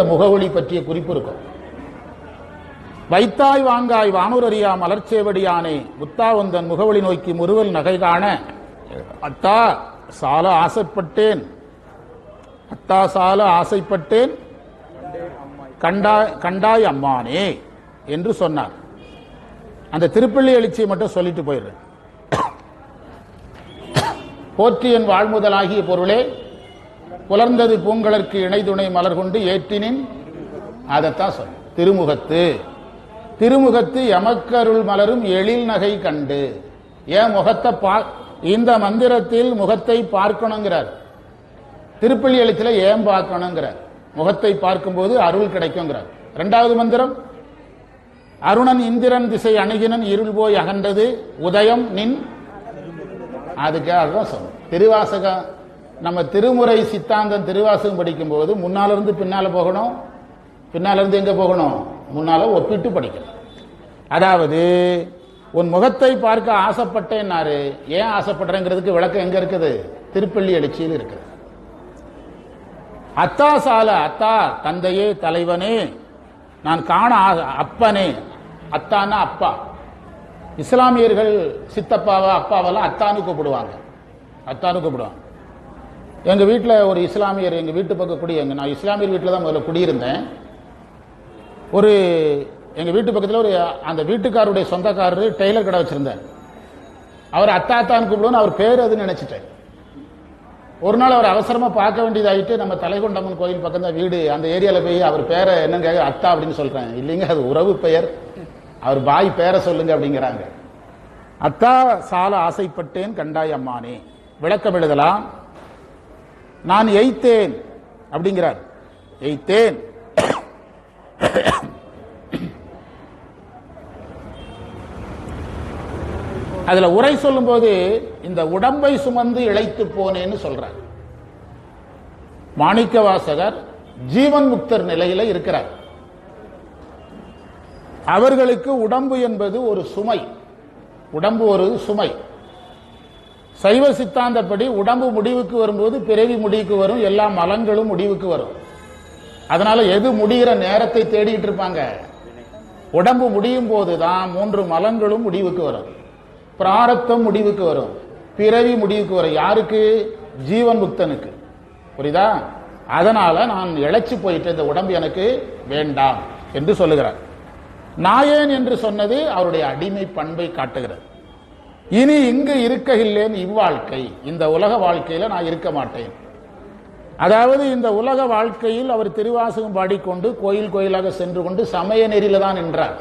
இந்த பற்றிய குறிப்பு இருக்கும். வைத்தாய் வாங்காய் வானூரறியா மலர்ச்சேவடியானே முத்தாவந்தன் முகவழி நோக்கி முறுவல் நகை காண. அத்தா சால ஆசைப்பட்டேன். அத்தா சால ஆசைப்பட்டேன். கண்டாய் கண்டாய் அம்மானே என்று சொன்னார். அந்த திருப்பள்ளி எழுச்சியை மட்டும் சொல்லிட்டு போயிடுறேன். போற்றி என் வாழ்முதலாகிய பொருளே புலர்ந்தது பூங்கலர்க்கு இணைதுணை மலர் கொண்டு ஏற்றினின் அதைத்தான் சொல். திருமுகத்து. திருமுகத்து எமக்கருள் மலரும் எழில் நகை கண்டு. ஏன் முகத்தை பா இந்த மந்திரத்தில் முகத்தை பார்க்கணுங்கிறார். திருப்பள்ளி எழுத்துல ஏன் பார்க்கணுங்கிறார். முகத்தை பார்க்கும்போது அருள் கிடைக்குங்கிறார். இரண்டாவது மந்திரம் அருணன் இந்திரன் திசை அணுகினன் இருள் போய் அகன்றது உதயம் நின் அதுக்காக தான் சொன்னோம் திருவாசகம் நம்ம திருமுறை சித்தாந்தம் திருவாசகம் படிக்கும்போது முன்னால இருந்து பின்னால போகணும் பின்னால இருந்து எங்க போகணும்? முன்னால ஒப்பிட்டு படிக்கணும். அதாவது உன் முகத்தை பார்க்க ஆசைப்பட்டேன்னாரு. ஏன் ஆசைப்படுறேங்கிறதுக்கு விளக்கம் எங்க இருக்குது? திருப்பள்ளி எழுச்சியில் இருக்குது. அத்தா சால அத்தா தந்தையே தலைவனே நான் காண அப்பனே. அத்தான்னா அப்பா. இஸ்லாமியர்கள் சித்தப்பாவா அப்பாவெல்லாம் அத்தானு கூப்பிடுவாங்க. அத்தானு கூப்பிடுவாங்க. எங்கள் வீட்டில் ஒரு இஸ்லாமியர் எங்கள் வீட்டு பக்கம் குடி நான் இஸ்லாமியர் வீட்டில் தான் முதல்ல குடியிருந்தேன். ஒரு எங்கள் வீட்டு பக்கத்தில் ஒரு அந்த வீட்டுக்காரருடைய சொந்தக்காரரு டெய்லர் கடை வச்சுருந்தார். அவர் அத்தா அத்தான்னு கூப்பிடுவோன்னு அவர் பேர் அதுன்னு நினச்சிட்டேன் ஒரு நாள் அவர் அவசரமா பார்க்க வேண்டியதாயிட்டு நம்ம தலைகொண்டம்மன் கோயில் பக்கம் தான் வீடு அந்த ஏரியாவில் போய் அவர் பேரை என்னங்க அத்தா அப்படின்னு சொல்கிறேன் இல்லைங்க அது உறவு பெயர். அவர் பாய் பேரை சொல்லுங்க அப்படிங்கிறாங்க. அத்தா சால ஆசைப்பட்டேன் கண்டாய் அம்மானே. விளக்கம் எழுதலாம். நான் எய்த்தேன். அப்படிங்கிறார். எய்த்தேன். அதுல உரை சொல்லும்போது இந்த உடம்பை சுமந்து இழைத்து போனேன்னு சொல்றார். மாணிக்க வாசகர் ஜீவன் முக்தர் நிலையில இருக்கிறார். அவர்களுக்கு உடம்பு என்பது ஒரு சுமை. உடம்பு ஒரு சுமை. சைவ சித்தாந்தப்படி உடம்பு முடிவுக்கு வரும்போது பிறவி முடிவுக்கு வரும் எல்லா மலங்களும் முடிவுக்கு வரும். அதனால எது முடிகிற நேரத்தை தேடிட்டு இருப்பாங்க? உடம்பு முடியும் போது தான் மூன்று மலங்களும் முடிவுக்கு வரும். பிராரத்தம் முடிவுக்கு வரும். பிறவி முடிவுக்கு வரும். யாருக்கு? ஜீவன் முக்தனுக்கு. புரியுதா? அதனால நான் இழைச்சி போயிட்டு இந்த உடம்பு எனக்கு வேண்டாம் என்று சொல்லுகிறார். நாயேன் என்று சொன்னது அவருடைய அடிமை பண்பை காட்டுகிறது. இனி இங்கு இருக்ககில்லேன் இவ்வாழ்க்கை. இந்த உலக வாழ்க்கையில நான் இருக்க மாட்டேன். அதாவது இந்த உலக வாழ்க்கையில் அவர் திருவாசகம் பாடிக்கொண்டு கோயில் கோயிலாக சென்று கொண்டு சமய நெறியில தான் நின்றார்.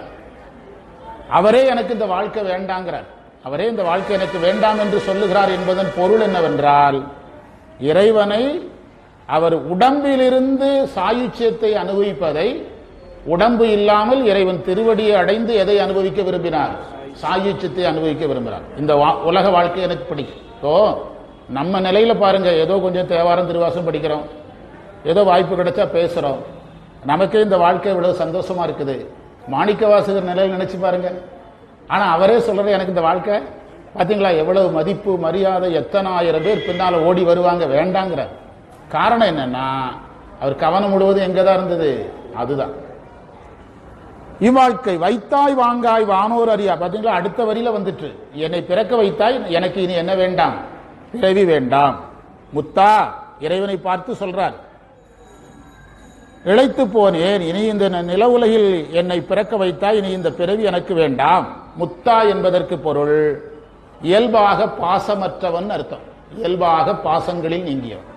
அவரே எனக்கு இந்த வாழ்க்கை வேண்டாங்கிறார். அவரே இந்த வாழ்க்கை எனக்கு வேண்டாம் என்று சொல்லுகிறார் என்பதன் பொருள் என்னவென்றால் இறைவனை அவர் உடம்பிலிருந்து சாயுச்சியத்தை அனுபவிப்பதை உடம்பு இல்லாமல் இறைவன் திருவடியை அடைந்து எதை அனுபவிக்க விரும்பினார்? சாயிச்சத்தை அனுபவிக்க விரும்புகிறார். இந்த வா- உலக வாழ்க்கை எனக்கு பிடிக்கும். ஸோ நம்ம நிலையில் பாருங்க ஏதோ கொஞ்சம் தேவாரம் திருவாசம் படிக்கிறோம். ஏதோ வாய்ப்பு கிடைச்சா பேசுகிறோம் நமக்கே இந்த வாழ்க்கை இவ்வளவு சந்தோஷமா இருக்குது. மாணிக்க வாசகர் நிலையில் நினைச்சு பாருங்க. ஆனால் அவரே சொல்றது எனக்கு இந்த வாழ்க்கை பார்த்தீங்களா எவ்வளவு மதிப்பு மரியாதை எத்தனாயிரம் பேர் பின்னால் ஓடி வருவாங்க வேண்டாங்கிற காரணம் என்னன்னா அவர் கவனம் முழுவதும் எங்கே தான் இருந்தது? அதுதான். இவ்வாழ்க்கை வைத்தாய் வாங்காய் வானோர் அறியா. பார்த்தீங்களா அடுத்த வரியில வந்துட்டு என்னை பிறக்க வைத்தாய் எனக்கு இனி என்ன வேண்டாம்? பிறவி வேண்டாம். முத்தா இறைவனை பார்த்து சொல்றார். இழைத்து போனேன் இனி இந்த நில உலகில் என்னை பிறக்க வைத்தாய் இனி இந்த பிறவி எனக்கு வேண்டாம். முத்தா என்பதற்கு பொருள் இயல்பாக பாசமற்றவன் அர்த்தம். இயல்பாக பாசங்களில் நீங்கியவன்.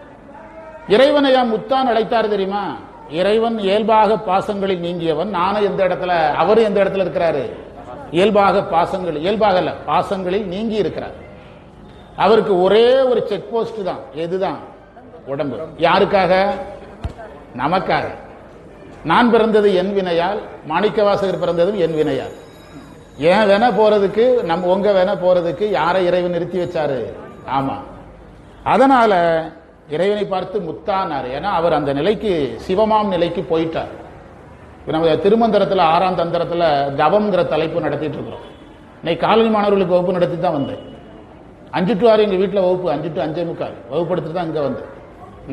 இறைவனை முத்தான் அழைத்தார் தெரியுமா? இறைவன் இயல்பாக பாசங்களில் நீங்கியவன். நானும் எந்த இடத்துல அவரும் எந்த இடத்துல இருக்கிறாரு? இயல்பாக பாசங்கள் இயல்பாக இல்ல பாசங்களில் நீங்கி இருக்கிறார். அவருக்கு ஒரே ஒரு செக் போஸ்ட் தான். எதுதான்? உடம்பு. யாருக்காக? நமக்காக. நான் பிறந்தது என் வினையால் மாணிக்கவாசகர் பிறந்ததும் என் வினையால். ஏன் வேணா போறதுக்கு நம்ம உங்க வேணா போறதுக்கு யாரை இறைவன் நிறுத்தி வச்சாரு? ஆமா. அதனால இறைவனை பார்த்து முத்தானார். ஏன்னா அவர் அந்த நிலைக்கு சிவமாம் நிலைக்கு போயிட்டார். இப்போ நம்ம திருமந்திரத்துல ஆறாம் தந்திரத்தில் தவம்ங்கிற தலைப்பு நடத்திட்டு இருக்கிறோம் இன்னைக்கு காலனி மாணவர்களுக்கு வகுப்பு நடத்தி தான் வந்தேன். அஞ்சு டு ஆறு எங்கள் வீட்டில் வகுப்பு அஞ்சு டு அஞ்சே முக்கால். வகுப்பு எடுத்துட்டு தான் இங்கே வந்தேன்.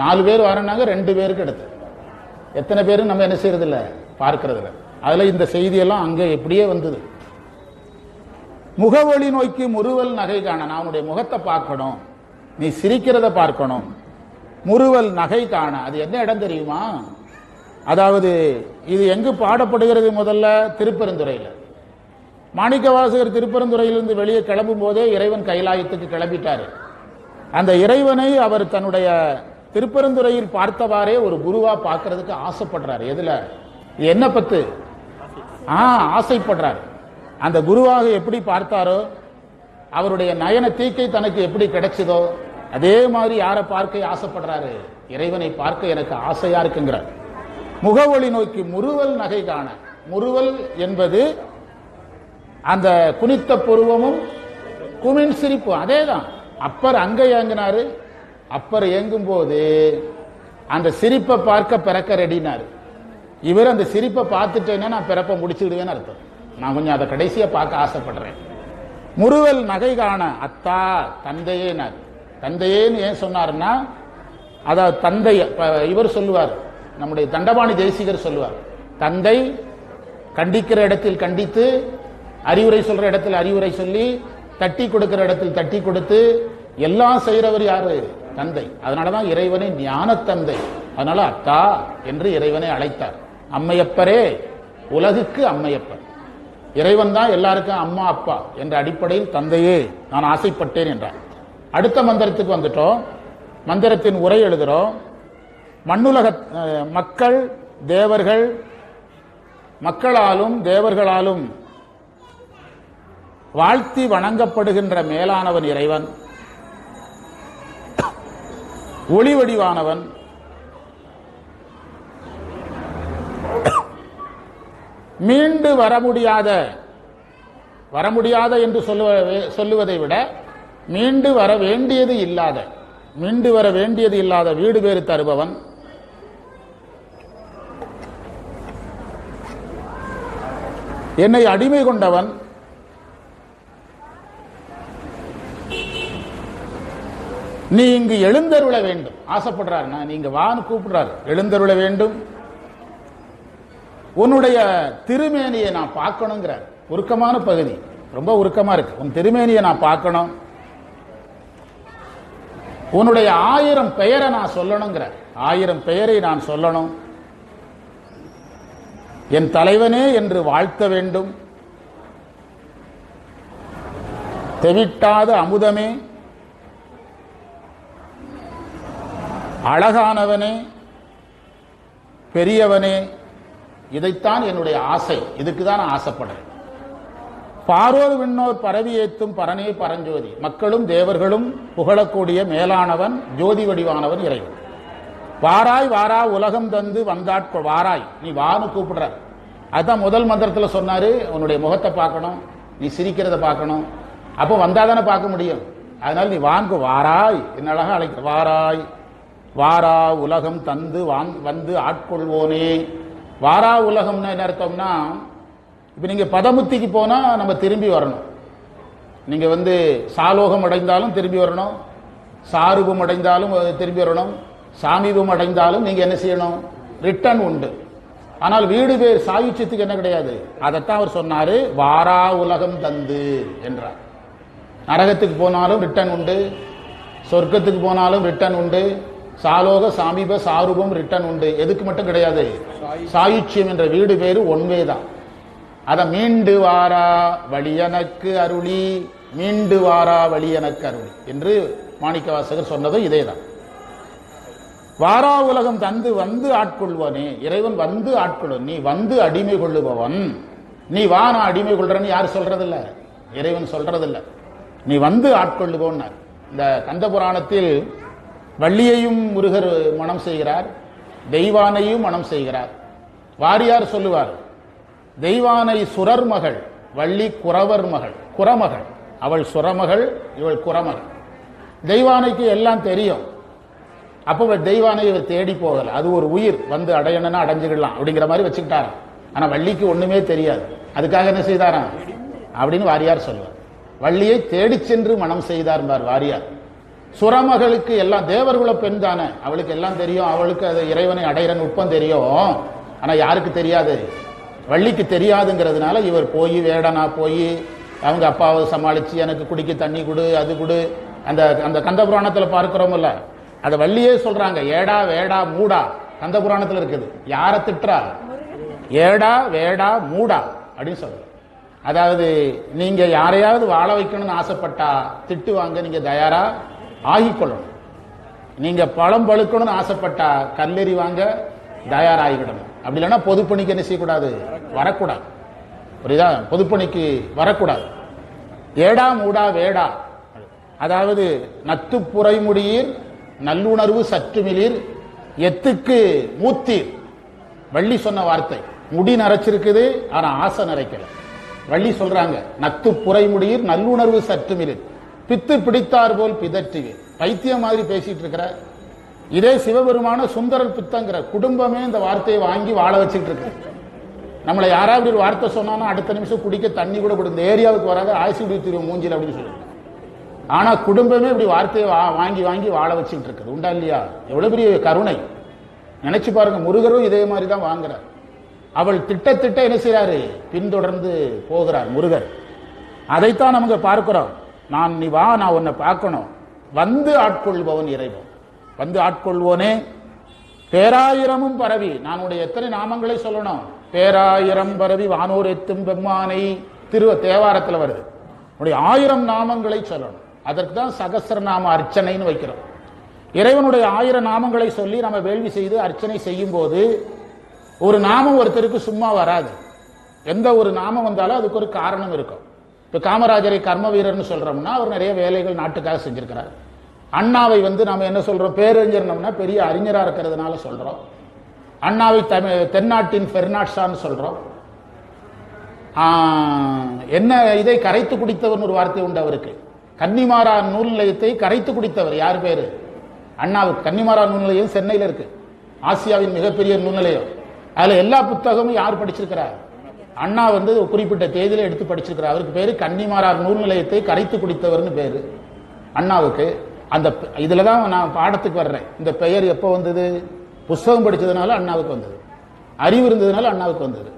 நாலு பேர் வரேன்னாங்க ரெண்டு பேருக்கு எடுத்தேன். எத்தனை பேரும் நம்ம என்ன செய்யறதில்ல? பார்க்கறதில்ல. அதில் இந்த செய்தியெல்லாம் அங்கே எப்படியே வந்தது. முகவொளி நோக்கி முறுவல் நகை காண நான் உன்னுடைய முகத்தை பார்க்கணும். நீ சிரிக்கிறத பார்க்கணும். முறுவல் நகை காண அது என்ன இடம் தெரியுமா? அதாவது இது எங்கு பாடப்படுகிறது முதல்ல? திருப்பெருந்துறையில். மாணிக்கவாசகர் திருப்பெருந்துறையிலிருந்து வெளியே கிளம்பும் போதே இறைவன் கைலாயத்துக்கு கிளம்பிட்டார். அந்த இறைவனை அவர் தன்னுடைய திருப்பெருந்துறையில் பார்த்தவாறே ஒரு குருவா பார்க்கறதுக்கு ஆசைப்படுறாரு. எதுல? இது என்ன பத்து? ஆ ஆசைப்படுறார். அந்த குருவாக எப்படி பார்த்தாரோ அவருடைய நயன தீக்கை தனக்கு எப்படி கிடைச்சதோ அதே மாதிரி யாரை பார்க்க ஆசைப்படுறாரு? இறைவனை பார்க்க எனக்கு ஆசையா இருக்குங்கிறார். முகவொளி நோக்கி முறுவல் நகை காண. முறுவல் என்பது அந்த குனித்த புருவமும் குமின் சிரிப்பு அதேதான். அப்பர் அங்க ஏங்கினாரு அப்பர் ஏங்கும் போது அந்த சிரிப்பை பார்க்க பிறக்க ரெடினார். இவர் அந்த சிரிப்பை பார்த்துட்டேன்னா நான் பிறப்ப முடிச்சுடுவேன்னு அர்த்தம். நான் கொஞ்சம் அதை கடைசியா பார்க்க ஆசைப்படுறேன். முறுவல் நகை காண அத்தா தந்தையே நான் தந்தையேன்னு ஏன் சொன்னாருன்னா அதாவது தந்தை இவர் சொல்லுவார் நம்முடைய தண்டபாணி தேசிகர் சொல்லுவார் தந்தை கண்டிக்கிற இடத்தில் கண்டித்து அறிவுரை சொல்ற இடத்தில் அறிவுரை சொல்லி தட்டி கொடுக்கிற இடத்தில் தட்டி கொடுத்து எல்லாம் செய்கிறவர் யாரு? தந்தை. அதனாலதான் இறைவனை ஞான தந்தை. அதனால அத்தா என்று இறைவனை அழைத்தார். அம்மையப்பரே உலகுக்கு அம்மையப்பர். இறைவன் தான் எல்லாருக்கும் அம்மா அப்பா என்ற அடிப்படையில் தந்தையே. நான் ஆசைப்பட்டேன் என்றார். அடுத்த மந்திரத்துக்கு வந்துட்டோம். மந்திரத்தின் உரை எழுதுறோம். மண்ணுலக மக்கள் தேவர்கள் மக்களாலும் தேவர்களாலும் வாழ்த்தி வணங்கப்படுகின்ற மேலானவன் இறைவன். ஒளி வடிவானவன். மீண்டு வர முடியாத வர முடியாத என்று சொல்லுவ- சொல்லுவதை விட மீண்டு வர வேண்டியது இல்லாத மீண்டு வர வேண்டியது இல்லாத வீடு பேறு தருபவன். என்னை அடிமை கொண்டவன். நீ இங்கு எழுந்தருள வேண்டும். ஆசைப்படுறாரு நீங்க வான்னு கூப்பிடுறாரு. எழுந்தருள வேண்டும். உன்னுடைய திருமேனியை நான் பார்க்கணுங்கிறார். உருக்கமான பகுதி. ரொம்ப உருக்கமா இருக்கு. உன் திருமேனியை நான் பார்க்கணும். உன்னுடைய ஆயிரம் பெயரை நான் சொல்லணுங்கிற. ஆயிரம் பெயரை நான் சொல்லணும். என் தலைவனே என்று வாழ்த்த வேண்டும். தெவிட்டாத அமுதமே. அழகானவனே. பெரியவனே. இதைத்தான் என்னுடைய ஆசை. இதுக்கு தான் நான் ஆசைப்படுறேன். பாரோர் விண்ணோர் பரவி ஏத்தும் பரனே பரஞ்சோதி. மக்களும் தேவர்களும் புகழக்கூடிய மேலானவன் ஜோதி வடிவானவன் இறைவன். வாராய் வாரா உலகம் தந்து வந்தாட்கொ வாராய். நீ வான்னு கூப்பிடுற. அதுதான் முதல் மந்திரத்தில் சொன்னாரு உன்னுடைய முகத்தை பார்க்கணும் நீ சிரிக்கிறத பார்க்கணும். அப்போ வந்தாதானே பார்க்க முடியும். அதனால நீ வாங்கு வாராய். என்ன அழைக்க வாராய். வாரா உலகம் தந்து வாங் வந்து ஆட்கொள்வோனே. வாரா உலகம்னு என்ன அர்த்தம்னா இப்போ நீங்கள் பதமுத்திக்கு போனால் நம்ம திரும்பி வரணும். நீங்கள் வந்து சாலோகம் அடைந்தாலும் திரும்பி வரணும். சாரூபம் அடைந்தாலும் திரும்பி வரணும். சாமீபம் அடைந்தாலும் நீங்கள் என்ன செய்யணும்? ரிட்டர்ன் உண்டு. ஆனால் வீடு பேர் சாயுச்சியத்துக்கு என்ன கிடையாது? அதைத்தான் அவர் சொன்னார் வாரா உலகம் தந்து என்றார். நரகத்துக்கு போனாலும் ரிட்டர்ன் உண்டு. சொர்க்கத்துக்கு போனாலும் ரிட்டர்ன் உண்டு. சாலோக சாமீப சாரூபம் ரிட்டர்ன் உண்டு. எதுக்கு மட்டும் கிடையாது? சாயுச்சியம் என்ற வீடு பேரு ஒன்வே தான் அதை மீண்டு வாரா வழியனக்கு அருளி மீண்டு வாரா வழியனக்கு அருளி என்று மாணிக்கவாசகர் சொன்னதும் இதேதான். வாரா உலகம் தந்து வந்து ஆட்கொள்வனே இறைவன் வந்து ஆட்கொள்வன் நீ வந்து அடிமை கொள்ளுபவன். நீ வா நான் அடிமை கொள்றன்னு யார் சொல்றதில்ல? இறைவன் சொல்றதில்ல. நீ வந்து ஆட்கொள்ளுபவன் இந்த கந்த புராணத்தில் வள்ளியையும் முருகர் மனம் செய்கிறார் தெய்வானையும் மனம் செய்கிறார். வாரியார் சொல்லுவார் தெய்வானை சுரர் மகள் வள்ளி குறவர் மகள் குறமகள். அவள் சுரமகள் இவள் குறமகள். தெய்வானைக்கு எல்லாம் தெரியும். அப்போ இவர் தெய்வானை இவர் தேடி போகல. அது ஒரு உயிர். வந்து அடையணும்னா அடைஞ்சுக்கலாம் அப்படிங்கிற மாதிரி வச்சுக்கிட்டாரு ஆனால் வள்ளிக்கு ஒண்ணுமே தெரியாது. அதுக்காக என்ன செய்தாராம்? அப்படின்னு வாரியார் சொல்லுவார். வள்ளியை தேடி சென்று மனம் செய்தார் வாரியார். சுரமகளுக்கு எல்லாம் தேவர்குல பெண் தானே. அவளுக்கு எல்லாம் தெரியும். அவளுக்கு அது இறைவனை அடையிற நுட்பம் தெரியும். ஆனால் யாருக்கு தெரியாது? வள்ளிக்கு தெரியாதுங்கிறதுனால இவர் போய் வேடனா போய் அவங்க அப்பாவை சமாளித்து எனக்கு குடிக்க தண்ணி கொடு அது கொடு. அந்த அந்த கந்த புராணத்தில் பார்க்கிறோம்ல அதை வள்ளியே சொல்கிறாங்க ஏடா வேடா மூடா. கந்த புராணத்தில் இருக்குது. யாரை திட்டுறா? ஏடா வேடா மூடா. அப்படின்னு சொல்றாங்க. அதாவது நீங்கள் யாரையாவது வாழ வைக்கணும்னு ஆசைப்பட்டா திட்டு வாங்க நீங்கள் தயாராக ஆகிக்கொள்ளணும். நீங்கள் பழம் பழுக்கணும்னு ஆசைப்பட்டா கல்லெறி வாங்க தயாராகிக்கிடணும் அப்படி இல்லைன்னா பொதுப்பணிக்கு என்ன செய்யக்கூடாது? வரக்கூடாது. புரியுதா? பொதுப்பணிக்கு வரக்கூடாது. ஏடா மூடா வேடா. அதாவது நத்து முடியீர் நல்லுணர்வு சற்றுமிலீர் எத்துக்கு மூத்தீர். வள்ளி சொன்ன வார்த்தை. முடி நரைச்சிருக்குது ஆனால் ஆசை நரைக்கல. வள்ளி சொல்றாங்க நத்து புறைமுடியீர் நல்லுணர்வு சற்றுமிலீர் பித்து பிடித்தார் போல் பிதற்றுவீர். பைத்தியம் மாதிரி பேசிட்டு இருக்கிற இதே சிவபெருமான சுந்தரர் பித்தங்கிற குடும்பமே இந்த வார்த்தையை வாங்கி வாழ வச்சுட்டு இருக்கு. நம்மளை யாராவது ஒரு வார்த்தை சொன்னாலும் அடுத்த நிமிஷம் குடிக்க தண்ணி கூட கொடுத்து இந்த ஏரியாவுக்கு வராது ஆய்ச்சி குடித்திருவோம் மூஞ்சில் அப்படின்னு சொல்லி ஆனா குடும்பமே இப்படி வார்த்தையை வா- வாங்கி வாங்கி வாழ வச்சுட்டு இருக்குது. உண்டா இல்லையா? எவ்வளவு பெரிய கருணை. நினைச்சு பாருங்க முருகரும் இதே மாதிரி தான் வாங்குறார். அவள் திட்ட திட்ட என்ன செய்யறாரு பின்தொடர்ந்து போகிறார் முருகர். அதைத்தான் நமக்கு பார்க்கிறோம். நான் நீ வா நான் உன்னை பார்க்கணும். வந்து ஆட்கொள்பவன் இறைவன். வந்து ஆட்கொள்வோனே. பேராயிரமும் பரவி நான் உடைய எத்தனை நாமங்களை சொல்லணும்? பேராயிரம் பரவி வானோர் எத்தும் பெம்மானை திரு தேவாரத்தில் வருது. உடைய ஆயிரம் நாமங்களை சொல்லணும். அதற்கு தான் சகசரநாம அர்ச்சனைன்னு வைக்கிறோம். இறைவனுடைய ஆயிரம் நாமங்களை சொல்லி நம்ம வேள்வி செய்து அர்ச்சனை செய்யும் போது ஒரு நாமம் ஒருத்தருக்கு சும்மா வராது. எந்த ஒரு நாமம் வந்தாலும் அதுக்கு ஒரு காரணம் இருக்கும். இப்போ காமராஜரை கர்ம வீரர்னு சொல்றோம்னா அவர் நிறைய வேலைகள் நாட்டுக்காக செஞ்சிருக்கிறார். அண்ணாவை வந்து நாம என்ன சொல்றோம்? பேரறிஞர்னோம்னா பெரிய அறிஞராக இருக்கிறதுனால சொல்றோம். அண்ணாவை தமிழ் தென்னாட்டின் பெர்னாட்ஸான்னு சொல்றோம். என்ன இதை கரைத்து குடித்தவர்னு ஒரு வார்த்தை உண்டு அவருக்கு. கன்னிமாரா நூல் நிலையத்தை கரைத்து குடித்தவர். யார் பேரு? அண்ணாவுக்கு கன்னிமாரா நூல் நிலையம் சென்னையில் இருக்கு. ஆசியாவின் மிகப்பெரிய நூல் நிலையம் அதுல எல்லா புத்தகமும் யார் படிச்சிருக்கிறார் அண்ணா வந்து குறிப்பிட்ட தேதியில எடுத்து படிச்சிருக்கிறார். அவருக்கு பேரு கன்னிமாரார் நூல் நிலையத்தை கரைத்து குடித்தவர்னு பேரு. அண்ணாவுக்கு. அந்த இதில் தான் நான் பாடத்துக்கு வர்றேன். இந்த பெயர் எப்போ வந்தது? புஸ்தகம் படித்ததுனால அண்ணாவுக்கு வந்தது. அறிவு இருந்ததுனால அண்ணாவுக்கு வந்தது.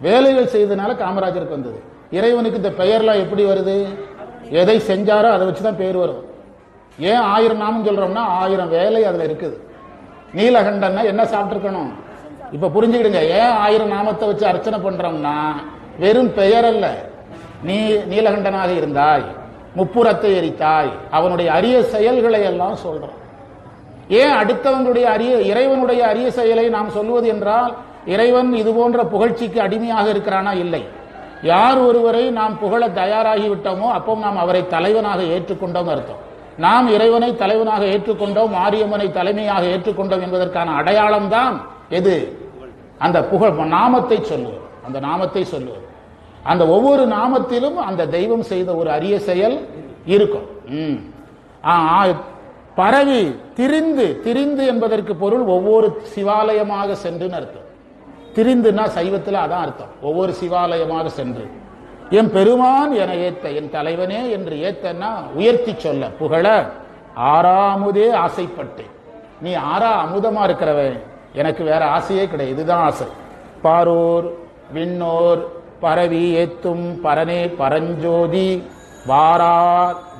வேலைகள் செய்ததுனால காமராஜருக்கு வந்தது. இறைவனுக்கு இந்த பெயர்லாம் எப்படி வருது? எதை செஞ்சாரோ அதை வச்சு தான் பேர் வரும். ஏன் ஆயிரம் நாமம் சொல்றோம்னா ஆயிரம் வேலை அதில் இருக்குது. நீலகண்டன்னா என்ன சாப்பிட்ருக்கணும் இப்போ புரிஞ்சுக்கிடுங்க. ஏன் ஆயிரம் நாமத்தை வச்சு அர்ச்சனை பண்ணுறோம்னா வெறும் பெயர் அல்ல. நீ நீலகண்டனாக இருந்தாய். முப்புறத்தை எரித்தாய். அவனுடைய அரிய செயல்களை எல்லாம் சொல்றான். ஏன் அடுத்தவனுடைய அரிய இறைவனுடைய அரிய செயலை நாம் சொல்வது என்றால் இறைவன் இது போன்ற புகழ்ச்சிக்கு அடிமையாக இருக்கிறானா? இல்லை. யார் ஒருவரை நாம் புகழ தயாராகி விட்டோமோ அப்போ நாம் அவரை தலைவனாக ஏற்றுக்கொண்டோம் அர்த்தம். நாம் இறைவனை தலைவனாக ஏற்றுக்கொண்டோம் மாரியம்மனை தலைமையாக ஏற்றுக்கொண்டோம் என்பதற்கான அடையாளம் தான் எது? அந்த புகழ் நாமத்தை சொல்லுவது. அந்த நாமத்தை சொல்லுவது. அந்த ஒவ்வொரு நாமத்திலும் அந்த தெய்வம் செய்த ஒரு அரிய செயல் இருக்கும். பரவி திரிந்து திரிந்து என்பதற்கு பொருள் ஒவ்வொரு சிவாலயமாக சென்றுன்னு அர்த்தம். திரிந்துன்னா சைவத்தில் அதான் அர்த்தம். ஒவ்வொரு சிவாலயமாக சென்று. என் பெருமான் என ஏத்த என் தலைவனே என்று ஏத்தன்னா உயர்த்தி சொல்ல புகழ ஆறாமுதே ஆசைப்பட்டேன். நீ ஆறா அமுதமா இருக்கிறவன். எனக்கு வேற ஆசையே கிடையாது. இதுதான் ஆசை. பாரோர் விண்ணோர் பரவி ஏத்தும் பரனே பரஞ்சோதி. வாரா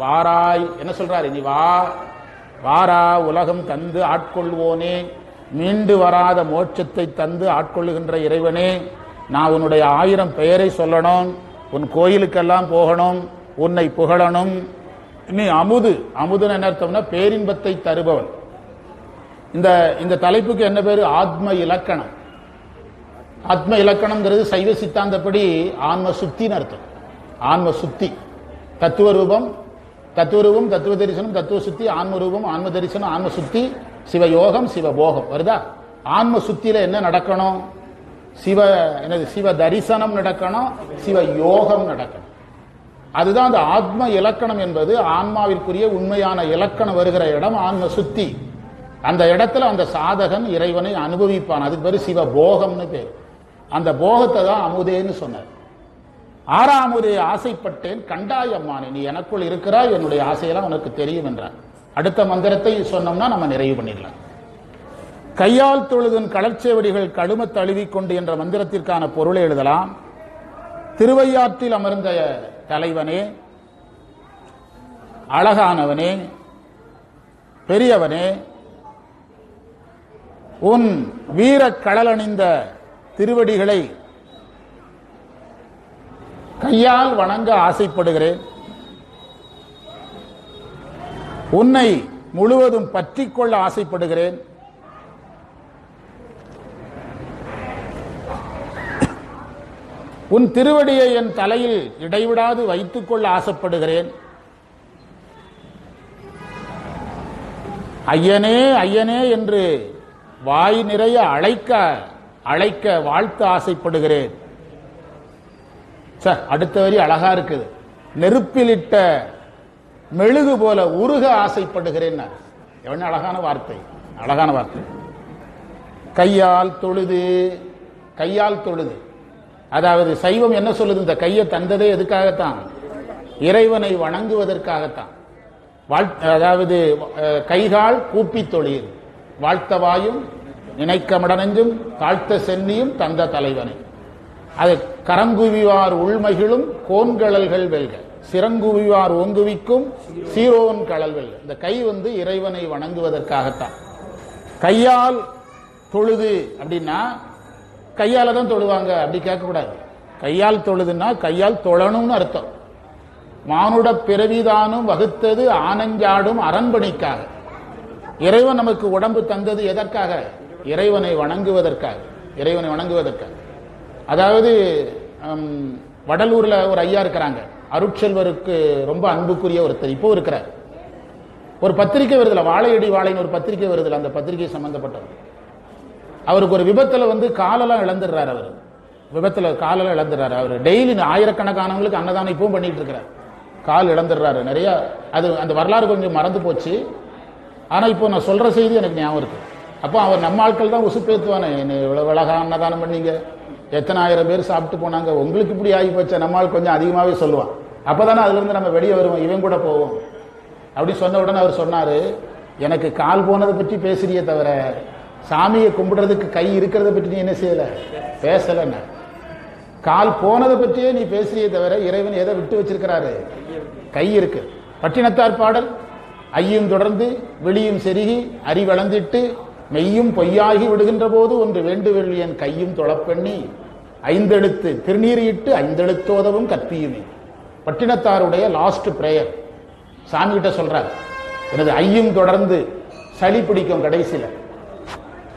வாராய் என்ன சொல்றாரு நீ? வா வாரா உலகம் தந்து ஆட்கொள்வோனே. மீண்டு வராத மோட்சத்தை தந்து ஆட்கொள்ளுகின்ற இறைவனே. நான் உன்னுடைய ஆயிரம் பெயரை சொல்லணும். உன் கோயிலுக்கெல்லாம் போகணும். உன்னை புகழணும். நீ அமுது. அமுதுன்னு என்ன அர்த்தம்னா பேரின்பத்தை தருபவன். இந்த இந்த தலைப்புக்கு என்ன பேரு? ஆத்ம இலக்கணம். ஆத்ம இலக்கணம்ங்கிறது சைவ சித்தாந்தப்படி ஆன்ம சுத்தின்னு அர்த்தம். ஆன்ம சுத்தி. தத்துவ ரூபம் தத்துவ ரூபம் தத்துவ தரிசனம் தத்துவ சுத்தி ஆன்ம ரூபம் ஆன்ம தரிசனம் ஆன்ம சுத்தி சிவயோகம் சிவபோகம். வருதா? ஆன்ம சுத்தியில என்ன நடக்கணும்? சிவ என்னது சிவ தரிசனம் நடக்கணும் சிவ யோகம் நடக்கணும். அதுதான் அந்த ஆத்ம இலக்கணம் என்பது ஆன்மாவிற்குரிய உண்மையான இலக்கணம் வருகிற இடம் ஆன்ம சுத்தி. அந்த இடத்துல அந்த சாதகன் இறைவனை அனுபவிப்பான். அதுக்கு பேர் சிவ போகம்னு பேர். அந்த போகத்தை தான் அமுதேன்னு சொன்னார். ஆறாமுதே ஆசைப்பட்டேன் கண்டாய் அம்மானே நீ எனக்குள் இருக்கிறாய் என்னுடைய ஆசையெல்லாம் உனக்கு தெரியும் என்றார். அடுத்த மந்திரத்தை சொன்னோம்னா நம்ம நிறைவு பண்ணிடலாம். கையால் தொழுதன் கடற்சேவடிகள் கடும தழுவிக்கொண்டு என்ற மந்திரத்திற்கான பொருளை எழுதலாம். திருவையாற்றில் அமர்ந்த தலைவனே அழகானவனே பெரியவனே உன் வீரக் கடலணிந்த திருவடிகளை கையால் வணங்க ஆசைப்படுகிறேன். உன்னை முழுவதும் பற்றிக் கொள்ள ஆசைப்படுகிறேன். உன் திருவடியை என் தலையில் இடைவிடாது வைத்துக் கொள்ள ஆசைப்படுகிறேன். ஐயனே ஐயனே என்று வாய் நிறைய அழைக்க அழைக்க வாழ்த்த ஆசைப்படுகிறேன். ச, அடுத்த வரி அழகா இருக்குது. நெருப்பிலிட்ட மெழுகு போல உருக ஆசைப்படுகிறேன் எவ்வளவு அழகான வார்த்தை? அழகான வார்த்தை. கையால் தொழுது கையால் தொழுது. அதாவது சைவம் என்ன சொல்லுது? இந்த கையை தந்ததே எதுக்காகத்தான்? இறைவனை வணங்குவதற்காகத்தான். வாழ்- அதாவது கைகால் கூப்பி தொழில். வாழ்த்தவாயும் நினைக்க மடனெஞ்சும் தாழ்த்த சென்னியும் தந்த தலைவனை. அது கரங்குவிவார் உள்மகிழும் கோன்கழல்கள் வெல்க. சிறங்குவிவார் ஓங்குவிக்கும் சீரோன் கழல்கள் வெல்க. இந்த கை வந்து இறைவனை வணங்குவதற்காகத்தான். கையால் தொழுது அப்படின்னா கையால தான் தொழுவாங்க. அப்படி கேட்கக்கூடாது. கையால் தொழுதுன்னா கையால் தொழணும்னு அர்த்தம். மானுட பிறவிதானும் வகுத்தது ஆனஞ்சாடும் அரண்பணிக்காக. இறைவன் நமக்கு உடம்பு தந்தது எதற்காக? இறைவனை வணங்குவதற்காக இறைவனை வணங்குவதற்காக. அதாவது வடலூரில் வடலூர்ல ஒரு ஐயா இருக்கிறாங்க. அருட்செல்வருக்கு ரொம்ப அன்புக்குரிய ஒருத்தர் இப்போ இருக்கிறார். ஒரு பத்திரிக்கை வருதுல வாழையடி வாழைன்னு ஒரு பத்திரிக்கை வருதுல அந்த பத்திரிகை சம்பந்தப்பட்டவர். அவருக்கு ஒரு விபத்துல வந்து காலெல்லாம் இழந்துடுறாரு அவர். விபத்துல காலெல்லாம் இழந்துடுறாரு அவர். டெய்லி ஆயிரக்கணக்கானவங்களுக்கு அன்னதானம் இப்பவும் பண்ணிட்டு இருக்கிறார். கால் இழந்துடுறாரு நிறைய. அது அந்த வரலாறு கொஞ்சம் மறந்து போச்சு. ஆனா இப்போ நான் சொல்ற செய்தி எனக்கு ஞாபகம் இருக்கு. அப்போ அவர் நம்ம ஆட்கள் தான் உசுப்பேத்துவானே? என்ன இவ்வளவு அழகாக அன்னதானம் பண்ணீங்க. எத்தனை ஆயிரம் பேர் சாப்பிட்டு போனாங்க. உங்களுக்கு இப்படி ஆகி போச்சு? நம்ம ஆள் கொஞ்சம் அதிகமாகவே சொல்லுவான். அப்போ தானே அதுலேருந்து நம்ம வெளியே வருவோம். இவன் கூட போவோம். அப்படி சொன்ன உடனே அவர் சொன்னார் எனக்கு கால் போனதை பற்றி பேசுறியே தவிர சாமியை கும்பிடுறதுக்கு கை இருக்கிறத பற்றி நீ என்ன செய்யலை? பேசலைண்ண. கால் போனதை பற்றியே நீ பேசுறியே தவிர இறைவன் எதை விட்டு வச்சிருக்கிறாரு? கை இருக்கு. பட்டினத்தார் பாடல்? ஐயும் தொடர்ந்து வெளியும் செருகி அறிவளந்திட்டு மெய்யும் பொய்யாகி விடுகின்ற போது ஒன்று வேண்டுவெள் என் கையும் தொழப்பெண்ணி ஐந்தெழுத்து திருநீரிட்டு ஐந்தெழுத்தோதவும் கற்பியுமே பட்டினத்தாருடைய லாஸ்ட் பிரேயர் சாமி கிட்ட சொல்றார் எனது ஐயும் தொடர்ந்து சளி பிடிக்கும் கடைசியில்.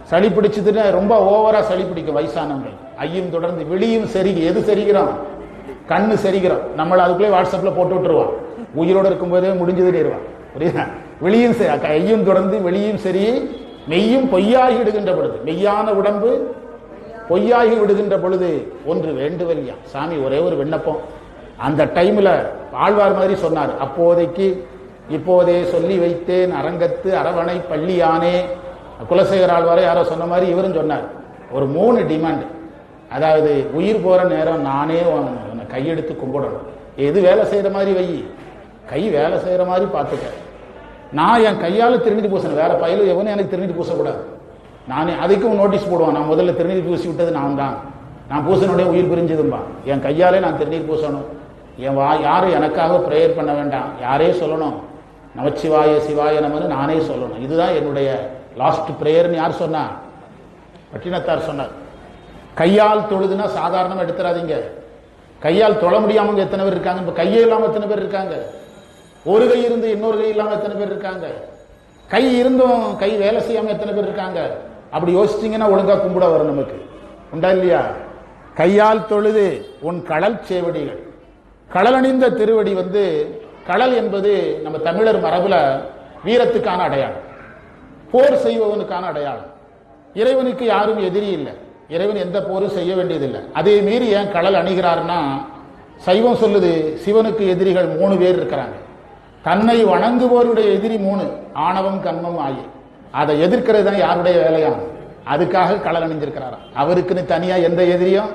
சளி பிடிச்சதுன்னு ரொம்ப ஓவரா சளி பிடிக்கும் வயசானவங்க. ஐயும் தொடர்ந்து வெளியும் செருகி எது செரிகிறோம்? கண்ணு செரிகிறோம். நம்மளை அதுக்குள்ளே வாட்ஸ்அப்ல போட்டு விட்டுருவான் உயிரோடு இருக்கும்போதே முடிஞ்சதுன்னு புரியுதா? வெளியும் சரி ஐயும் தொடர்ந்து வெளியும் சரி மெய்யும் பொய்யாகி விடுகின்ற பொழுது மெய்யான உடம்பு பொய்யாகி விடுகின்ற பொழுது ஒன்று வேண்டுவல்யா? சாமி ஒரே ஒரு விண்ணப்பம். அந்த டைம்ல ஆழ்வார் மாதிரி சொன்னார் அப்போதைக்கு இப்போதே சொல்லி வைத்தேன் அரங்கத்து அரவணை பள்ளியானே. குலசேகர் ஆழ்வாரை யாரோ சொன்ன மாதிரி இவரும் சொன்னார். ஒரு மூணு டிமாண்ட். அதாவது உயிர் போற நேரம் நானே உன்னை கையெடுத்து கும்பிடணும். எது வேலை செய்யற மாதிரி வை கை வேலை செய்யற மாதிரி பார்த்துக்க. நான் என் கையால் திருநீர் பூசணும் வேற பயிலும் எவனும் எனக்கு திருநீர் பூசக்கூடாது. நானே அதுக்கும் நோட்டீஸ் போடுவான். நான் முதல்ல திருநீர் பூசி விட்டது நான் தான் நான் பூசனுடைய உயிர் பிரிஞ்சதும்பா. என் கையாலே நான் திருநீர் பூசணும். என் வா யாரும் எனக்காக ப்ரேயர் பண்ண வேண்டாம். யாரே சொல்லணும். நமச்சிவாய சிவாய நமன்னு நானே சொல்லணும். இதுதான் என்னுடைய லாஸ்ட் ப்ரேயர்னு யார் சொன்னா? பட்டினத்தார் சொன்னார். கையால் தொழுதுனா சாதாரணமாக எடுத்துடாதீங்க கையால் தொழ முடியாமல் எத்தனை பேர் இருக்காங்க? இப்போ கையே இல்லாமல் எத்தனை பேர் இருக்காங்க? ஒரு கை இருந்து இன்னொரு கை இல்லாம எத்தனை பேர் இருக்காங்க? கை இருந்தும் கை வேலை செய்யாம எத்தனை பேர் இருக்காங்க? அப்படி யோசிச்சீங்கன்னா ஒழுங்கா கும்பிட வரும் நமக்கு. உண்டா இல்லையா? கையால் தொழுது உன் கடல் சேவடிகள். கடலணிந்த திருவடி வந்து கடல் என்பது நம்ம தமிழர் மரபுல வீரத்துக்கான அடையாளம். போர் செய்பவனுக்கான அடையாளம். இறைவனுக்கு யாரும் எதிரி இல்லை. இறைவன் எந்த போரும் செய்ய வேண்டியதில்லை. அதே மீறி ஏன் கடல் அணிகிறார்னா சைவம் சொல்லுது சிவனுக்கு எதிரிகள் மூணு பேர் இருக்கிறாங்க. தன்னை வணங்குவோருடைய எதிரி மூணு ஆணவம் கண்மம் ஆயி அதை எதிர்க்கிறது தான் யாருடைய வேலையாம் அதுக்காக கடல் அணிஞ்சிருக்கிறாராம் அவருக்குன்னு தனியா எந்த எதிரியும்?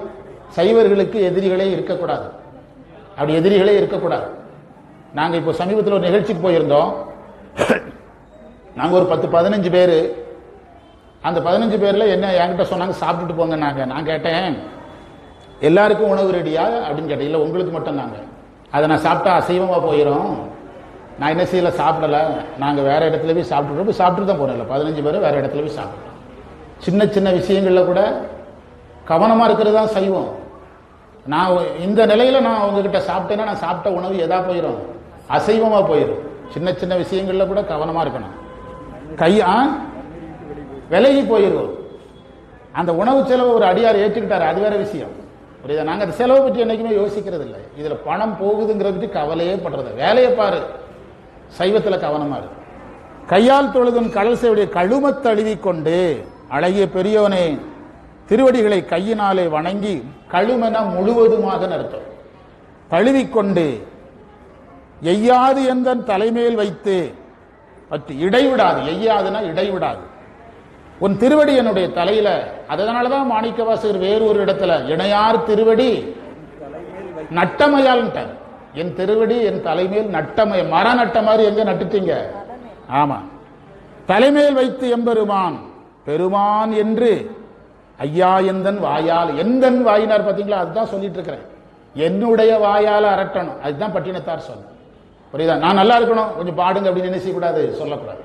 சைவர்களுக்கு எதிரிகளே இருக்கக்கூடாது. அப்படி எதிரிகளே இருக்கக்கூடாது. நாங்கள் இப்போ சமீபத்தில் ஒரு நிகழ்ச்சிக்கு போயிருந்தோம். நாங்கள் ஒரு பத்து பதினஞ்சு பேர். அந்த பதினஞ்சு பேரில் என்ன என்கிட்ட சொன்னாங்க சாப்பிட்டுட்டு போங்க நாங்கள் நான் கேட்டேன் எல்லாருக்கும் உணவு ரெடியா அப்படின்னு கேட்டேன். இல்லை உங்களுக்கு மட்டும் தாங்க அதை நான் சாப்பிட்டா அசைவமாக போயிடும் நான் என்ன செய்யல சாப்பிடல. நாங்கள் வேற இடத்துல போய் சாப்பிட்டுட்டு போய் சாப்பிட்டு தான் போகிறோம் இல்லை பதினஞ்சு பேர் வேற இடத்துல போய் சாப்பிட்டோம். சின்ன சின்ன விஷயங்களில் கூட கவனமாக இருக்கிறது தான் செய்வோம் நான் இந்த நிலையில் நான் உங்ககிட்ட சாப்பிட்டேன்னா நான் சாப்பிட்ட உணவு எதா போயிடும் அசைவமாக போயிடும் சின்ன சின்ன விஷயங்களில் கூட கவனமாக இருக்கணும். கையா விலகி போயிடும் அந்த உணவு செலவு ஒரு அடியார் ஏற்றுக்கிட்டாரு. அது வேற விஷயம். புரியுதா? நாங்கள் அந்த செலவை பற்றி என்னைக்குமே யோசிக்கிறது இல்லை இதில் பணம் போகுதுங்கிறத பற்றி கவலையே படுறது வேலையை பாரு. சைவத்தில் கவனமா இருக்கு. கையால் தொழுதும் கடல் சேவடிய கழுமத் தழுவிக் கொண்டு அழகிய பெரியவனே திருவடிகளை கையினாலே வணங்கி கழுமென முழுவதுமாக அர்த்தம் தழுவிக்கொண்டு எய்யாது எந்தன் தலைமையில் வைத்து பற்றி இடைவிடாது. எய்யாதுன்னா இடைவிடாது. உன் திருவடி என்னுடைய தலையில அதனாலதான் மாணிக்கவாசகர் வேறு ஒரு இடத்துல இணையார் திருவடி நட்டமையால் என் திருவடி என் தலைமையில் நட்டமய மர நட்ட மாதிரி எங்க நட்டுட்டீங்க ஆமா. தலைமையில் வைத்து எம்பெருமான் பெருமான். என்று ஐயா எந்தன் வாயால் எந்தன் வாயினார் பாத்தீங்களா அதுதான் சொல்லிட்டு இருக்கிறேன் என்னுடைய வாயால் அரட்டணும். அதுதான் பட்டினத்தார் சொன்ன புரியுதா? நான் நல்லா இருக்கணும். கொஞ்சம் பாடுங்க அப்படின்னு என்ன சொல்லக்கூடாது.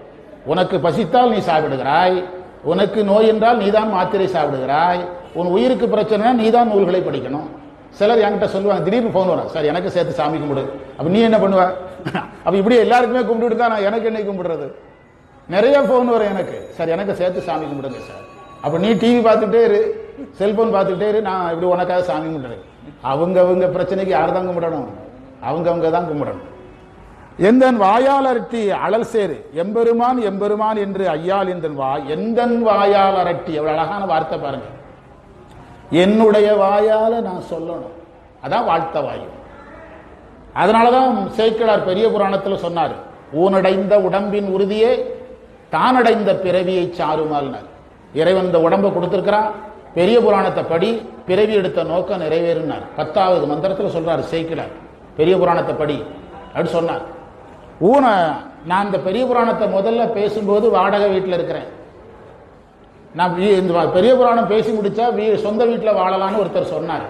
உனக்கு பசித்தால் நீ சாப்பிடுகிறாய். உனக்கு நோய் என்றால் நீதான் மாத்திரை சாப்பிடுகிறாய். உன் உயிருக்கு பிரச்சனைனா நீதான் நூல்களை படிக்கணும். சிலர் என்கிட்ட சொல்லுவாங்க திடீர்னு ஃபோன் வரும். சார் எனக்கு சேர்த்து சாமி கும்பிடு. அப்போ நீ என்ன பண்ணுவ? அப்போ இப்படி எல்லாருக்குமே கும்பிட்டு தான் நான் எனக்கு என்ன கும்பிடுறது? நிறைய ஃபோன் வரும் எனக்கு. சார் எனக்கு சேர்த்து சாமி கும்பிடுங்க சார். அப்போ நீ டிவி பார்த்துட்டே இரு. செல்போன் பார்த்துட்டே இரு. நான் இப்படி உனக்காக சாமி கும்பிடுறேன். அவங்க அவங்க பிரச்சனைக்கு யார் தான் கும்பிடணும்? அவங்க அவங்க தான் கும்பிடணும். எந்தன் வாயால் அரட்டி அழல் சேரு. எம்பெருமான் எம்பெருமான் என்று ஐயால் எந்தன் வா எந்தன் வாயால் அரட்டி. எவ்வளவு அழகான வார்த்தை பாருங்க. என்னுடைய வாயால நான் சொல்லணும். அதான் வாழ்த்த வாயு. அதனாலதான் சேக்கிழார் பெரிய புராணத்தில் சொன்னார் ஊனடைந்த உடம்பின் உறுதியே தானடைந்த பிறவியை சாருமால்னார் இறைவன் இந்த உடம்பை கொடுத்துருக்கிறான். பெரிய புராணத்தை படி பிறவி எடுத்த நோக்கம் நிறைவேறினார். பத்தாவது மந்திரத்தில் சொல்றாரு சேக்கிழார் பெரிய புராணத்தை படி. அப்படின்னு சொன்னார் ஊன நான் இந்த பெரிய புராணத்தை முதல்ல பேசும்போது வாடகை வீட்டில் இருக்கிறேன். நான் வீ- இந்த பெரிய புராணம் பேசி முடிச்சா வீ சொந்த வீட்டில் வாழலாம்னு ஒருத்தர் சொன்னார்.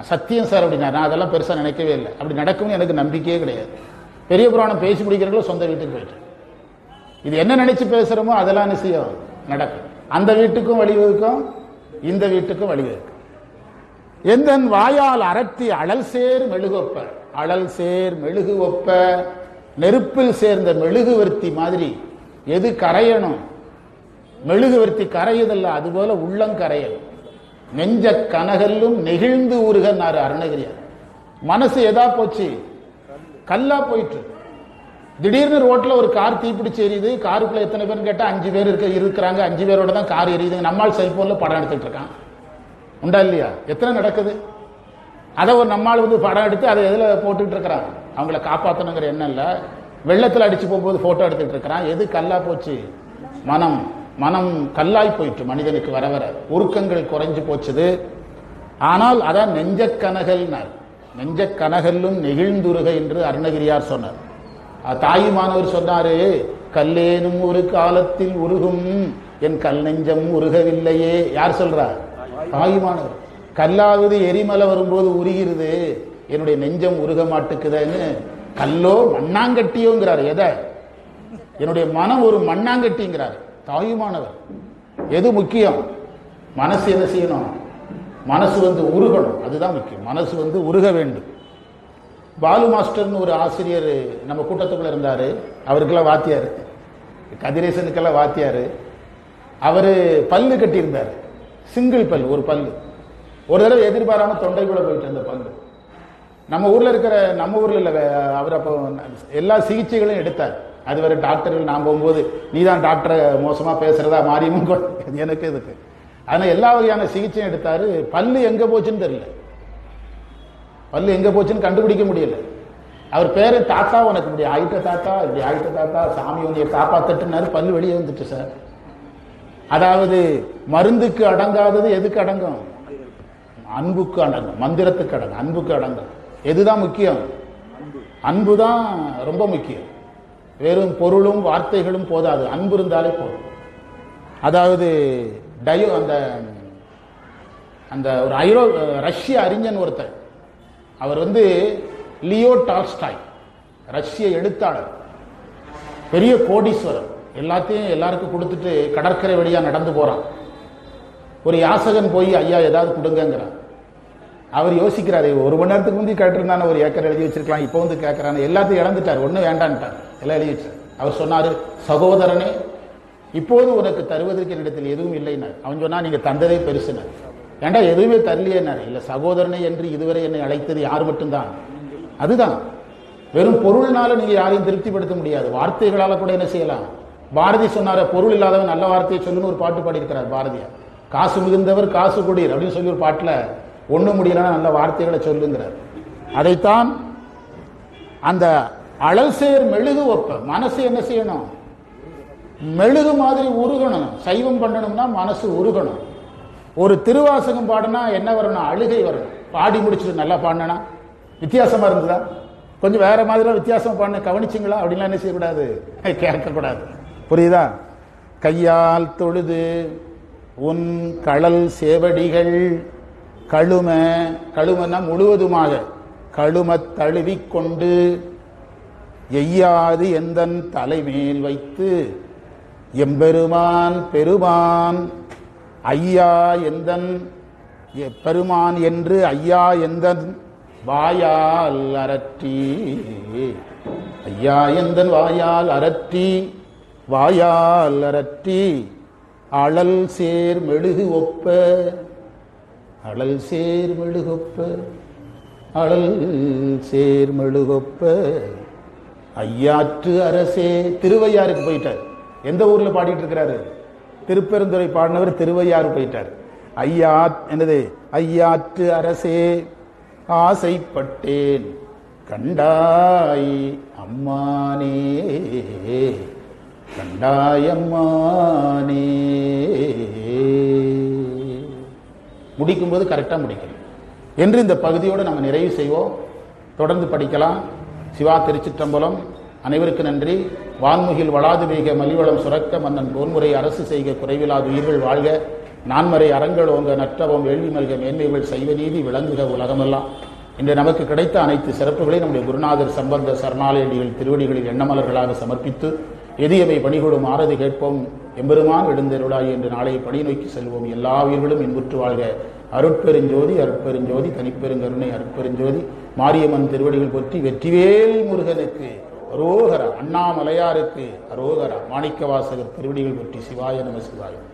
சத்தியம் சார் அப்படின்னார். நான் அதெல்லாம் பெருசாக நினைக்கவே இல்லை. அப்படி நடக்கும்னு எனக்கு நம்பிக்கையே கிடையாது. பெரிய புராணம் பேசி முடிக்கிறவங்களும் சொந்த வீட்டுக்கு போயிட்டேன். இது என்ன நினச்சி பேசுகிறோமோ அதெல்லாம் நிச்சயம் நடக்கும். அந்த வீட்டுக்கும் வழிவகுக்கும் இந்த வீட்டுக்கும் வழிவகுக்கும் எந்தன் வாயால் அரத்தி அழல் சேர் மெழுகொப்ப. அழல் சேர் மெழுகு ஒப்ப நெருப்பில் சேர்ந்த மெழுகுவர்த்தி மாதிரி எது கரையணும்? மெழுகுவர்த்தி கரையுதல்ல அதுபோல உள்ளங்கரையல் நெஞ்ச கனகல்லும் நெகிழ்ந்து ஊருகன்னாரு அருணகிரியார். மனசு எதா போச்சு? கல்லா போயிட்டு. திடீர்னு ரோட்ல ஒரு கார் தீப்பிடிச்சு எரியுது. காருக்குள்ள எத்தனை பேர் கேட்டா அஞ்சு பேர் இருக்க இருக்கிறாங்க. அஞ்சு பேரோட தான் கார் எரியுது நம்மால் செல்போன்ல படம் எடுத்துட்டு இருக்கான். உண்டா இல்லையா? எத்தனை நடக்குது? அதை ஒரு நம்மால் வந்து படம் எடுத்து அதை எதுல போட்டுட்டு இருக்கிறான்? அவங்கள காப்பாத்தணுங்கிற எண்ணம் இல்ல. வெள்ளத்துல அடிச்சு போகும்போது போட்டோ எடுத்துட்டு இருக்கிறான். எது கல்லா போச்சு? மனம். மனம் கல்லாய் போயிட்டு மனிதனுக்கு வர வர. உருக்கங்கள் குறைஞ்சு போச்சுது. ஆனால் அதான் நெஞ்சக்கனகல்னார் நெஞ்சக்கனகல்லும் நெகிழ்ந்துருக என்று அருணகிரியார் சொன்னார். தாயுமானவர் சொன்னாரு கல்லேனும் ஒரு காலத்தில் உருகும். என் கல் நெஞ்சம் உருகவில்லையே. யார் சொல்றா? தாயுமானவர் கல்லாவது எரிமலை வரும்போது உருகிறது என்னுடைய நெஞ்சம் உருக மாட்டுக்குதுன்னு கல்லோ மண்ணாங்கட்டியோங்கிறார். எதை? என்னுடைய மனம் ஒரு மண்ணாங்கட்டிங்கிறார். தாயுமானவர். எது முக்கியம்? மனசு என்ன செய்யணும்? மனசு வந்து உருகணும். அதுதான் முக்கியம். மனசு வந்து உருக வேண்டும். பாலு மாஸ்டர்னு ஒரு ஆசிரியர் நம்ம கூட்டத்துக்குள்ள இருந்தார். அவருக்கெல்லாம் வாத்தியார். கதிரேசனுக்கெல்லாம் வாத்தியார். அவர் பல்லு கட்டியிருந்தார். சிங்கிள் பல் ஒரு பல்லு. ஒரு தடவை எதிர்பாராம தொண்டைக்குள்ள போயிட்டு அந்த பல்லு. நம்ம ஊரில் இருக்கிற நம்ம ஊரில் இல்லை அவர் அப்போ எல்லா சிகிச்சைகளையும் எடுத்தார். அது வரை டாக்டர்கள் நான் போகும்போது நீதான் டாக்டரை மோசமா பேசுறதா? மாறியும் எனக்கு இதுக்கு அதனால எல்லா வகையான சிகிச்சையும் எடுத்தாரு. பல்லு எங்க போச்சுன்னு தெரியல. பல்லு எங்க போச்சுன்னு கண்டுபிடிக்க முடியல. அவர் பேரு தாத்தா உனக்கு இப்படி ஆயிட்ட தாத்தா இப்படி ஆயிட்ட தாத்தா சாமி உன்னைய காப்பாத்தட்டுனாரு பல்லு வெளியே வந்துட்டு சார். அதாவது மருந்துக்கு அடங்காதது எதுக்கு அடங்கும்? அன்புக்கு அடங்கும். மந்திரத்துக்கு அடங்கும். அன்புக்கு அடங்கும். எதுதான் முக்கியம்? அன்பு தான் ரொம்ப முக்கியம். வெறும் பொருளும் வார்த்தைகளும் போதாது. அன்பு இருந்தாலே போதும். அதாவது டயோ அந்த அந்த ஒரு ஐரோ ரஷ்ய அறிஞன் ஒருத்தர். அவர் வந்து லியோ டால்ஸ்டாய் ரஷ்ய எழுத்தாளர். பெரிய கோடீஸ்வரர். எல்லாத்தையும் எல்லாருக்கும் கொடுத்துட்டு கடற்கரை வழியாக நடந்து போகிறான் ஒரு யாசகன் போய் ஐயா ஏதாவது கொடுங்கங்கிறான். அவர் யோசிக்கிறாரு ஒரு மணி நேரத்துக்கு முந்தி கேட்டிருந்தான ஒரு ஏக்கர் எழுதி வச்சிருக்கலாம் இப்போ வந்து கேட்கறான எல்லாத்தையும் இழந்துட்டார் ஒன்றும் வேண்டான்ட்டார் எல்லாம் எழுதி வச்சார். அவர் சொன்னாரு சகோதரனே இப்போது உனக்கு தருவதற்கு என்னிடத்தில் எதுவும் இல்லைனார் அவன் சொன்னா நீங்க தந்ததே பெருசுனார் ஏண்டா எதுவுமே தரலையேனார் இல்ல சகோதரனே என்று இதுவரை என்னை அழைத்தது யார் மட்டும்தான். அதுதான். வெறும் பொருள்னால நீங்க யாரையும் திருப்திப்படுத்த முடியாது. வார்த்தைகளால கூட என்ன செய்யலாம்? பாரதி சொன்னார பொருள் இல்லாதவன் நல்ல வார்த்தையை சொல்லுன்னு ஒரு பாட்டு பாடியிருக்கிறார் பாரதியார். காசு மிகுந்தவர் காசு கொடியர் அப்படின்னு சொல்லி ஒரு பாட்டுல ஒன்று முடியலன்னா நல்ல வார்த்தைகளை சொல்லுங்கிறார். அதைத்தான் அந்த அழல்சேர் மெழுகு ஒப்ப மனசு என்ன செய்யணும்? மெழுகு மாதிரி உருகணும். சைவம் பண்ணணும்னா மனசு உருகணும். ஒரு திருவாசகம் பாடினா என்ன வரணும் அழுகை வரணும் பாடி முடிச்சுட்டு நல்லா பாடினா வித்தியாசமா இருந்ததா? கொஞ்சம் வேற மாதிரி வித்தியாசம் பாடின கவனிச்சிங்களா? அப்படின்லாம் என்ன செய்யக்கூடாது? கேட்கக்கூடாது. புரியுதா? கையால் தொழுது உன் களல் சேவடிகள் கழும கழுமன்னா முழுவதுமாக கழுமத் தழுவிக் கொண்டு எய்யாது எந்தன் தலைமேல் வைத்து எம்பெருமான் பெருமான் ஐயா எந்தன் எ- பெருமான் என்று ஐயா எந்தன் வாயால் அரற்றி ஐயா எந்தன் வாயால் அரற்றி வாயால் அரற்றி அழல் சேர் மெழுகு ஒப்ப அழல் சேர் மெழுகொப்ப அழல் சேர் மெழுகொப்ப. ஐயாற்று அரசே திருவையாருக்கு போயிட்டார். எந்த ஊரில் பாடிட்டு இருக்கிறாரு? திருப்பெருந்துறை பாடினவர் திருவையாறு போயிட்டார். ஐயா என்னது? ஐயாற்று அரசே ஆசைப்பட்டேன். கண்டாய் அம்மானே கண்டாய் முடிக்கும்போது கரெக்டாக முடிக்கணும். என்று இந்த பகுதியோடு நம்ம நிறைவு செய்வோம். தொடர்ந்து படிக்கலாம். சிவா திருச்சிற்றம்பலம். அனைவருக்கு நன்றி. வான்முகில் வளாது வேக மலிவளம் சுரக்க மன்னன் போன்முறை அரசு செய்க குறைவிலாது உயிர்கள் வாழ்க. நான்மறை அறங்கள் ஓங்க நற்றவம் வேள்வி மல்க மேன்மைகள் செய்வ நீதி விளங்குக உலகமெல்லாம். இன்று நமக்கு கிடைத்த அனைத்து சிறப்புகளை நம்முடைய குருநாதர் சம்பந்த சரணாலயடிகள் திருவடிகளில் எண்ணமலர்களாக சமர்ப்பித்து எதியவை பணிகொடும் ஆரதி கேட்போம். எம்பெருமான் எழுந்தருளாய் என்று நாளை பணி நோக்கி செல்வோம். எல்லா உயிர்களும் இன்புற்று வாழ்க. அருட்பெருஞ்சோதி அருட்பெருஞ்சோதி தனிப்பெருங்கருணை அருட்பெருஞ்சோதி மாரியம்மன் திருவடிகள் பொற்றி வெற்றிவேல் முருகனுக்கு அரோகர அண்ணாமலையாருக்கு அரோகர மாணிக்கவாசகர் திருவடிகள் பொற்றி சிவாய நம சிவாயம்